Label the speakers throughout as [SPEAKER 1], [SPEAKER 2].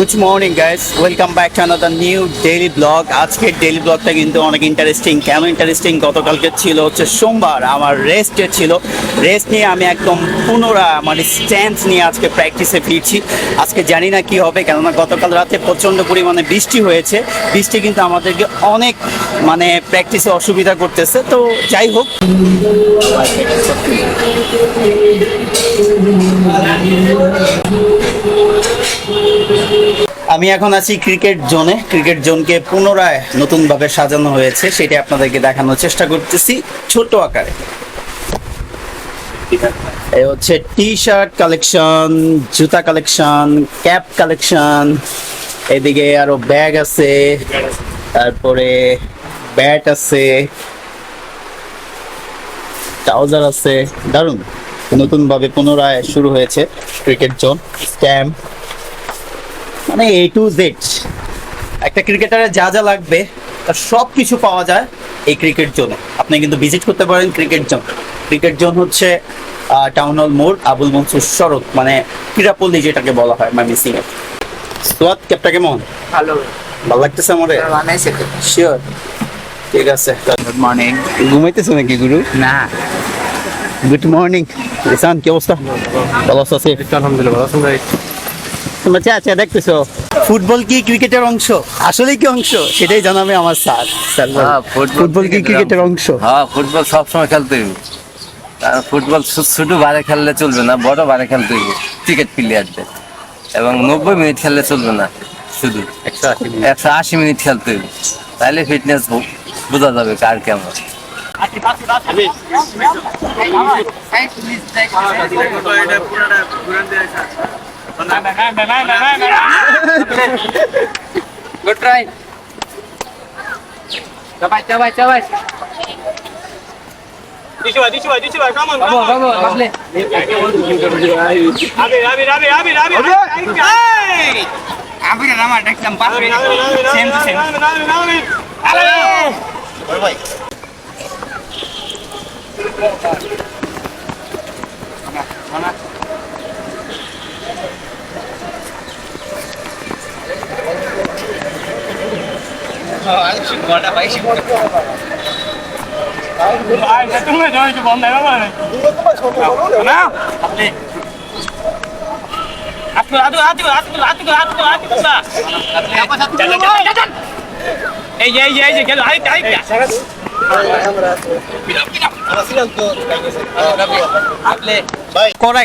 [SPEAKER 1] Good morning guys welcome back to another new daily vlog আজকের daily ব্লগটা কিন্তু অনেক ইন্টারেস্টিং কেন ইন্টারেস্টিং গতকালকে ছিল হচ্ছে সোমবার। আমার রেস্টে ছিল। রেস্ট নিয়ে আমি একদম পুনরায় আমার স্ট্যান্ড নিয়ে আজকে প্র্যাকটিসে ফিরছি। আজকে জানি না কি হবে, কেননা গতকাল রাতে প্রচণ্ড পরিমাণে বৃষ্টি হয়েছে। বৃষ্টি কিন্তু আমাদেরকে অনেক মানে প্র্যাকটিসে অসুবিধা করতেছে। তো যাই হোক। আমি এখন আছি ক্রিকেট জোনে। ক্রিকেট জোনকে পুনরায় নতুনভাবে সাজানো হয়েছে, সেটা আপনাদেরকে দেখানোর চেষ্টা করতেছি ছোট আকারে। এই হচ্ছে টি শার্ট কালেকশন, জুতা কালেকশন, ক্যাপ কালেকশন, এদিকে আরও ব্যাগ আছে, তারপরে ব্যাট আছে, ট্রাউজার আছে। দারুণ। নতুনভাবে পুনরায় শুরু হয়েছে ক্রিকেট জোন, স্ট্যাম্প। মানে এ টু জেড একটা ক্রিকেটারের যা যা লাগবে তার সব কিছু পাওয়া যায় এই ক্রিকেট জোনে আপনি কিন্তু ভিজিট করতে পারেন ক্রিকেট জোন ক্রিকেট জোন হচ্ছে টাউন হল মোড় আবুল মনসুর সড়ক মানে ক্রীড়াপল্লী যেটাকে বলা হয় মানে সিং এর সোয়াদ ক্যাপটা কেমন?
[SPEAKER 2] ভালো।
[SPEAKER 1] ভালো লাগতেছে আমার?
[SPEAKER 2] বানাইছে
[SPEAKER 1] শিওর ঠিক আছে।
[SPEAKER 2] গুড মর্নিং
[SPEAKER 1] ঘুমাইতেছো নাকি গুরু?
[SPEAKER 2] না।
[SPEAKER 1] গুড মর্নিং রিসান কি অবস্থা? ভালো আছো
[SPEAKER 2] আলহামদুলিল্লাহ ভালো আছেন ভাই।
[SPEAKER 1] তোমরা চা চা দেখতেছো ফুটবল কি ক্রিকেটের অংশ আসলে কি অংশ সেটাই জানাবে আমার স্যার স্যার বল।
[SPEAKER 3] হ্যাঁ, ফুটবল
[SPEAKER 1] ফুটবল কি
[SPEAKER 3] ক্রিকেটের
[SPEAKER 1] অংশ
[SPEAKER 3] হ্যাঁ ফুটবল সবসময় খেলতে ফুটবল শুধু বারে খেললে চলবে না বড় বারে খেলতে হইব ক্রিকেট প্লেয়ারদের এবং নব্বই মিনিট খেললে চলবে না শুধু একশো আশি মিনিট খেলতে হইব তাহলে ফিটনেস বোঝা যাবে কার কেমন
[SPEAKER 2] good Good try. Давай, давай,
[SPEAKER 4] давай. Di
[SPEAKER 2] sini, di sini,
[SPEAKER 4] di sini. Come on, come on. Come on, come on. Abi, abi, abi, abi, abi. Hey! Abi, nama attack sampai. Same to same. Hello. Bye bye. Mana?
[SPEAKER 1] Mana?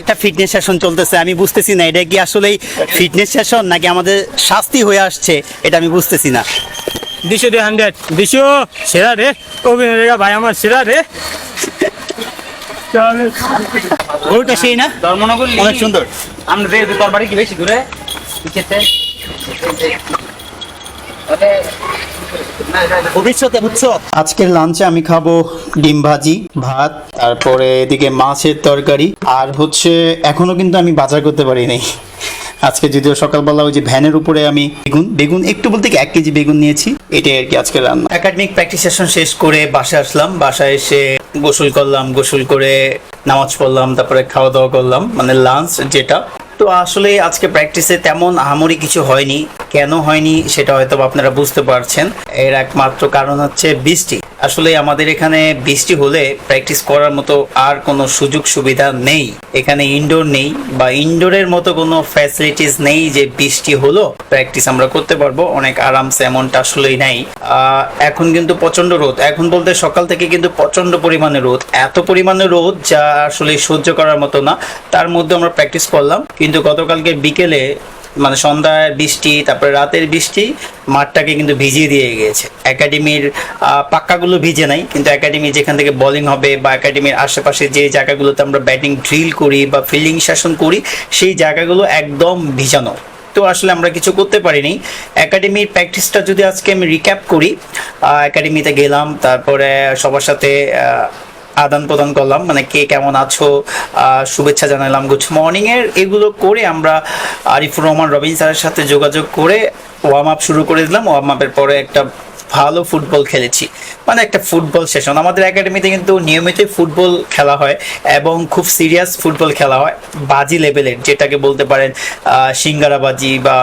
[SPEAKER 1] একটা fitness session চলতেছে, আমি বুঝতেছি না, এটা কি আসলে fitness session নাকি আমাদের শাস্তি হয়ে আসছে, এটা আমি বুঝতেছি না।
[SPEAKER 4] দিশো দে হান্ড্রেড। দিশো সেরা রে। অভিনয় রেগা ভাই আমার সেরা রে।
[SPEAKER 1] গরুটা সেই না?
[SPEAKER 2] ধর্মনগর
[SPEAKER 1] অনেক সুন্দর।
[SPEAKER 2] আমরা রে তোর বাড়ি কি বেশি দূরে?
[SPEAKER 1] ভবিষ্যতে বুঝছ আজকের লাঞ্চে আমি খাব ডিম ভাজি ভাত তারপরে এদিকে মাছের তরকারি। আর হচ্ছে এখনও কিন্তু আমি বাজার করতে পারি নাই আজকে যদিও সকালবেলা ওই যে ভ্যানের উপরে আমি বেগুন বেগুন একটু বলতে কি এক কেজি বেগুন নিয়েছি, এটাই আর কি আজকে রান্না। একাডেমিক প্র্যাকটিস সেশন শেষ করে বাসায় আসলাম, বাসায় এসে গোসল করলাম, গোসল করে নামাজ পড়লাম, তারপরে খাওয়া দাওয়া করলাম মানে লাঞ্চ যেটা। তো আসলে আজকে প্র্যাকটিসে তেমন আহামরি কিছু হয়নি। কেন হয়নি সেটা হয়তো আপনারা বুঝতে পারছেন। এর একমাত্র কারণ হচ্ছে বৃষ্টি। আসলে আমাদের এখানে বৃষ্টি হলে প্র্যাকটিস করার মতো আর কোনো সুযোগ সুবিধা নেই। এখানে ইনডোর নেই বা ইনডোরের মতো কোনো ফ্যাসিলিটিস নেই যে বৃষ্টি হলো প্র্যাকটিস আমরা করতে পারব। অনেক আরামসে এমনটা আসলেই নাই। এখন কিন্তু প্রচণ্ড রোদ। এখন বলতে সকাল থেকে কিন্তু প্রচণ্ড পরিমাণে রোদ। এত পরিমাণে রোদ যা আসলে সহ্য করার মতো না। তার মধ্যে আমরা প্র্যাকটিস করলাম। কিন্তু গতকালকে বিকেলে মানে সন্ধ্যায় বৃষ্টি, তারপরে রাতের বৃষ্টি, মাঠটাকে কিন্তু ভিজিয়ে দিয়ে গিয়েছে। একাডেমির পাক্কাগুলো ভিজে নাই, কিন্তু একাডেমি যেখান থেকে বোলিং হবে বা একাডেমির আশেপাশে যে জায়গাগুলোতে আমরা ব্যাটিং ড্রিল করি বা ফিল্ডিং শাসন করি, সেই জায়গাগুলো একদম ভিজানো। তো আসলে আমরা কিছু করতে পারিনি। একাডেমির প্র্যাকটিসটা যদি আজকে আমি রিক্যাপ করি একাডেমিতে গেলাম, তারপরে সবার সাথে আদান প্রদান করলাম। মানে কে কেমন আছো শুভেচ্ছা জানালাম। গুড মর্নিং এর এগুলো করে আমরা আরিফুর রহমান, রবিন স্যারের সাথে যোগাযোগ করে ওয়ার্ম আপ শুরু করে দিলাম। ওয়ার্ম আপের পরে একটা ভালো ফুটবল খেলেছি। মানে একটা ফুটবল সেশন আমাদের একাডেমিতে কিন্তু নিয়মিত ফুটবল খেলা হয় এবং খুব সিরিয়াস ফুটবল খেলা হয়। বাজি লেভেলের যেটাকে বলতে পারেন সিঙ্গারাবাজি বা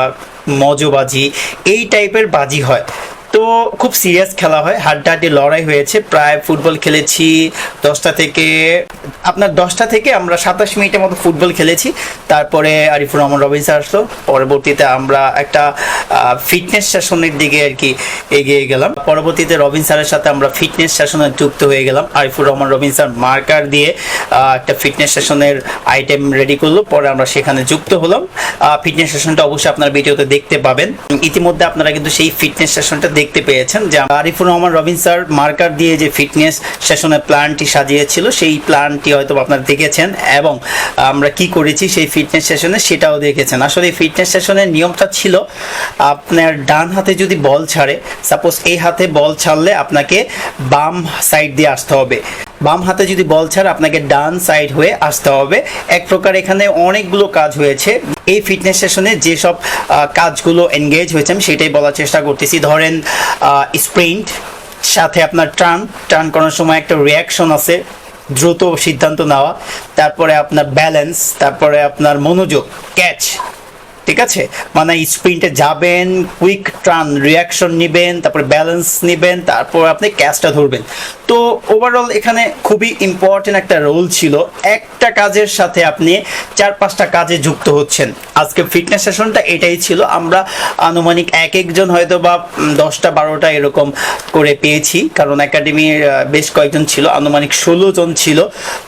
[SPEAKER 1] মজোবাজি, এই টাইপের বাজি হয়। তো খুব সিরিয়াস খেলা হয়। হাড্ডাহাড্ডি লড়াই হয়েছে। প্রায় ফুটবল খেলেছি দশটা থেকে, আপনার দশটা থেকে আমরা সাতাশ মিনিটের মতো ফুটবল খেলেছি। তারপরে আরিফুর রহমান রবিন স্যার আসলো। পরবর্তীতে আমরা একটা ফিটনেস সেশনের দিকে আর কি এগিয়ে গেলাম। পরবর্তীতে রবিন স্যারের সাথে আমরা ফিটনেস সেশনে যুক্ত হয়ে গেলাম। আরিফুর রহমান রবিন স্যার মার্কার দিয়ে একটা ফিটনেস সেশনের আইটেম রেডি করল। পরে আমরা সেখানে যুক্ত হলাম। ফিটনেস সেশনটা অবশ্যই আপনার ভিডিওতে দেখতে পাবেন। ইতিমধ্যে আপনারা কিন্তু সেই ফিটনেস সেশনটা দেখতে পেয়েছেন যে আরিফুর রহমান, রবিন স্যার মার্কার দিয়ে যে ফিটনেস সেশনের প্ল্যানটি সাজিয়েছিল, সেই প্ল্যানটি হয়তো আপনারা দেখেছেন এবং আমরা কি করেছি সেই ফিটনেস সেশনে সেটাও দেখেছেন। আসলে এই ফিটনেস সেশনের নিয়মটা ছিল, আপনার ডান হাতে যদি বল ছাড়ে সাপোজ এই হাতে বল ছাড়লে আপনাকে বাম সাইড দিয়ে আসতে হবে। বাম হাতে যদি বল ছাড়ে আপনাকে ডান সাইড হয়ে আসতে হবে। এক প্রকার এখানে অনেকগুলো কাজ হয়েছে। এই ফিটনেস সেশনে যেসব কাজগুলো এনগেজ হয়েছে, আমি সেটাই বলার চেষ্টা করতেছি। ধরেন স্প্রিন্ট সাথে আপনার টার্ন। টার্ন করার সময় একটা রিয়াকশন আছে, দ্রুত সিদ্ধান্ত নেওয়া। তারপরে আপনার ব্যালেন্স তারপরে আপনার মনোযোগ ক্যাচ ঠিক আছে? মানে স্প্রিন্টে যাবেন কুইক টার্ন রিয়াকশন নেবেন, তারপরে ব্যালেন্স নেবেন, তারপর আপনি ক্যাচটা ধরবেন। তো ওভারঅল এখানে খুবই ইম্পর্টেন্ট একটা রোল ছিল। একটা কাজের সাথে আপনি চার পাঁচটা কাজে যুক্ত হচ্ছেন। আজকে ফিটনেস সেশনটা এটাই ছিল। আমরা আনুমানিক এক একজন হয়তো বা দশটা, বারোটা এরকম করে পেয়েছি। কারণ একাডেমির বেশ কয়েকজন ছিল, আনুমানিক ষোলো জন ছিল।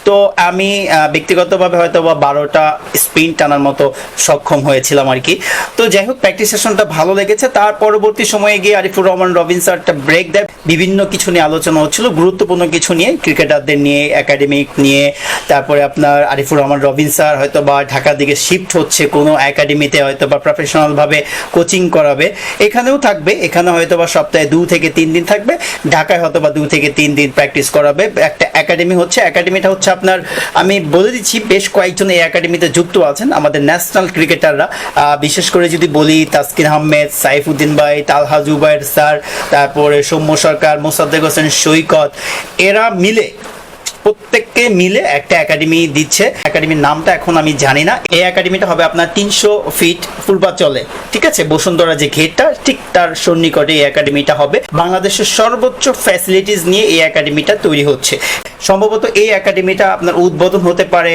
[SPEAKER 1] তো আমি ব্যক্তিগতভাবে হয়তো বা বারোটা স্পিন টানার মতো সক্ষম হয়েছিলাম আর কি তো যাই হোক প্র্যাকটিস সেশনটা ভালো লেগেছে। তার পরবর্তী সময়ে গিয়ে আরিফুর রহমান, রবিন স্যার একটা ব্রেক দেয় বিভিন্ন কিছু নিয়ে আলোচনা হচ্ছিল, গুরুত্বপূর্ণ কিছু নিয়ে ক্রিকেটারদের নিয়ে একাডেমিক নিয়ে, তারপরে আপনার আরিফুর রহমান, রবিন স্যার হয়তো বা ঢাকার দিকে শিফট হচ্ছে, কোনো একাডেমিতে হয়তো বা প্রফেশনালভাবে কোচিং করাবে। এখানেও থাকবে, এখানে হয়তো বা সপ্তাহে দু থেকে তিন দিন থাকবে। ঢাকায় হয়তো বা দু থেকে তিন দিন প্র্যাকটিস করাবে। একটা একাডেমি হচ্ছে একাডেমিটা হচ্ছে আপনার, আমি বলে দিচ্ছি, বেশ কয়েকজন এই একাডেমিতে যুক্ত আছেন। আমাদের ন্যাশনাল ক্রিকেটাররা বিশেষ করে যদি বলি তাসকিন আহমেদ, সাইফুদ্দিন ভাই, তালহা জুবাইর স্যার, তারপরে সৌম্য সরকার, মোসাদ্দেক হোসেন, সৈকত, এরা মিলে, প্রত্যেককে মিলে একটা একাডেমি দিচ্ছে। একাডেমির নামটা এখন আমি জানি না। এই একাডেমিটা হবে আপনার তিনশো ফিট চলে। ঠিক আছে? বসুন্ধরা যে ঘেরটা, ঠিক তার সন্নিকটে এই একাডেমিটা হবে। বাংলাদেশের সর্বোচ্চ ফ্যাসিলিটিস নিয়ে এই একাডেমিটা তৈরি হচ্ছে। সম্ভবত এই একাডেমিটা আপনার উদ্বোধন হতে পারে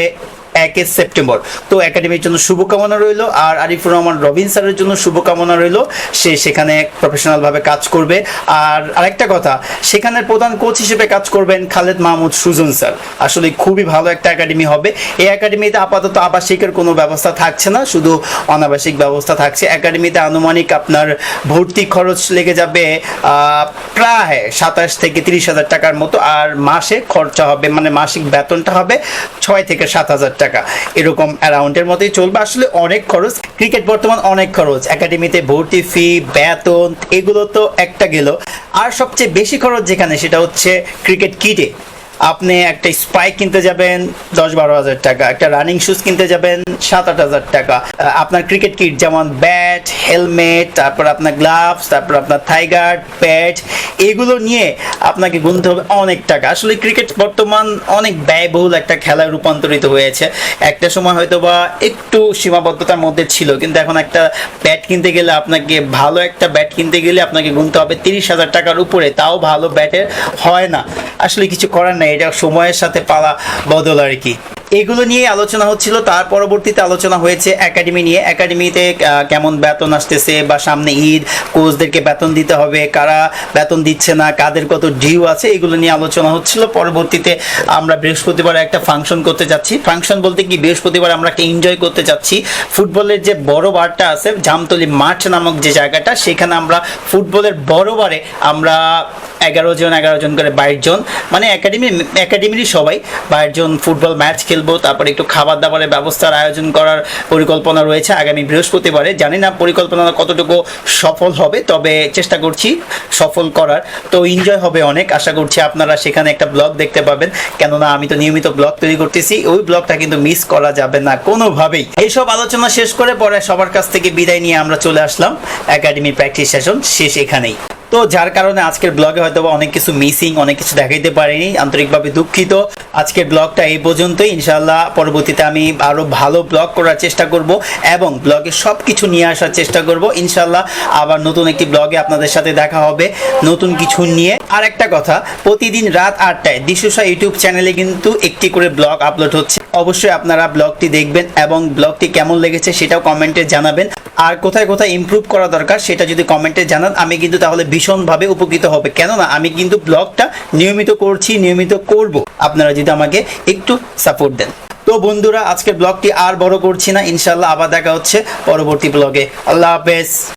[SPEAKER 1] একে সেপ্টেম্বর। তো একাডেমির জন্য শুভকামনা রইল, আর আরিফুর রহমান রবিন স্যারের জন্য শুভকামনা রইল। সে সেখানে প্রফেশনাল ভাবে কাজ করবে। আর আরেকটা কথা, সেখানের প্রধান কোচ হিসেবে কাজ করবেন খালেদ মাহমুদ সুজন স্যার। আসলে খুবই ভালো একটা একাডেমি হবে। এই একাডেমিতে আপাতত আবাসিকের কোনো ব্যবস্থা থাকছে না, শুধু অনাবাসিক ব্যবস্থা থাকছে। একাডেমিতে আনুমানিক আপনার ভর্তি খরচ লেগে যাবে প্রায় সাতাশ থেকে তিরিশ হাজার টাকার মতো। আর মাসে খরচা হবে মানে মাসিক বেতনটা হবে ছয় থেকে সাত হাজার টাকা। এরকম অ্যারাউন্ডের মতোই চলবে। আসলে অনেক খরচ। ক্রিকেট বর্তমান অনেক খরচ। একাডেমিতে ভর্তি ফি বেতন, এগুলো তো একটা গেল। আর সবচেয়ে বেশি খরচ যেখানে সেটা হচ্ছে ক্রিকেট কিটে আপনি একটা স্পাইক কিনতে যাবেন দশ বারো হাজার টাকা। একটা রানিং শুজ কিনতে যাবেন সাত আট হাজার টাকা। আপনার ক্রিকেট কিট যেমন ব্যাট হেলমেট তারপর আপনার গ্লাভস তারপর আপনার থাইগার্ড প্যাড এগুলো নিয়ে আপনাকে গুনতে হবে অনেক টাকা। আসলে ক্রিকেট বর্তমান অনেক ব্যয়বহুল একটা খেলায় রূপান্তরিত হয়েছে। একটা সময় হয়তো বা একটু সীমাবদ্ধতার মধ্যে ছিল, কিন্তু এখন একটা ব্যাট কিনতে গেলে আপনাকে ভালো একটা ব্যাট কিনতে গেলে আপনাকে গুনতে হবে তিরিশ হাজার টাকার উপরে। তাও ভালো ব্যাটের হয় না। আসলে কিছু করার নাই, এটা সময়ের সাথে পালা বদল আর কি। এগুলো নিয়ে আলোচনা হচ্ছিল, তার পরবর্তীতে আলোচনা হয়েছে একাডেমি নিয়ে। একাডেমিতে কেমন বেতন আসতেছে বা সামনে ঈদ, কোচদেরকে বেতন দিতে হবে, কারা বেতন দিচ্ছে না, কাদের কত ডিউ আছে, এগুলো নিয়ে আলোচনা হচ্ছিল। পরবর্তীতে আমরা বৃহস্পতিবার একটা ফাংশন করতে যাচ্ছি। ফাংশন বলতে কি, বৃহস্পতিবার আমরা একটা এনজয় করতে যাচ্ছি। ফুটবলের যে বড় বারটা আছে, জামতলি মাঠ নামক যে জায়গাটা, সেখানে আমরা ফুটবলের বড় বারে আমরা এগারো জন এগারো জন করে বাইশ জন। মানে একাডেমি একাডেমিরই সবাই বাইশ জন ফুটবল ম্যাচ খেলব, তারপরে একটু খাবার দাবারের ব্যবস্থার আয়োজন করার পরিকল্পনা রয়েছে আগামী বৃহস্পতিবারে। জানি না পরিকল্পনা কতটুকু সফল হবে, তবে চেষ্টা করছি সফল করার। তো এনজয় হবে অনেক। আশা করছি আপনারা সেখানে একটা ব্লগ দেখতে পাবেন। কেননা আমি তো নিয়মিত ব্লগ তৈরি করতেছি। ওই ব্লগটা কিন্তু মিস করা যাবে না কোনোভাবেই। এইসব আলোচনা শেষ করে পরে সবার কাছ থেকে বিদায় নিয়ে আমরা চলে আসলাম। একাডেমি প্র্যাকটিস সেশন শেষ এখানেই। তো যার কারণে আজকের ব্লগে হয়তো অনেক কিছু মিসিং অনেক কিছু দেখাইতে পারিনি, আন্তরিকভাবে দুঃখিত। আজকের ব্লগটা এই পর্যন্তই। ইনশাল্লাহ পরবর্তীতে আমি আরও ভালো ব্লগ করার চেষ্টা করব এবং ব্লগে সব কিছু নিয়ে আসার চেষ্টা করব। ইনশাল্লাহ আবার নতুন একটি ব্লগে আপনাদের সাথে দেখা হবে নতুন কিছু নিয়ে। আর একটা কথা, প্রতিদিন রাত আটটায় দিশুসা ইউটিউব চ্যানেলে কিন্তু একটি করে ব্লগ আপলোড হচ্ছে। অবশ্যই আপনারা ব্লগটি দেখবেন এবং ব্লগটি কেমন লেগেছে সেটাও কমেন্টে জানাবেন। আর কোথায় কোথায় ইমপ্রুভ করা দরকার সেটা যদি কমেন্টে জানান, আমি কিন্তু তাহলে ভীষণভাবে উপকৃত হবে। কেননা আমি কিন্তু ব্লগটা নিয়মিত করছি, নিয়মিত করব। আপনারা যদি আমাকে একটু সাপোর্ট দেন। তো বন্ধুরা, আজকের ব্লগটি আর বড় করছি না। ইনশাল্লাহ আবার দেখা হচ্ছে পরবর্তী ব্লগে। আল্লাহ হাফেজ।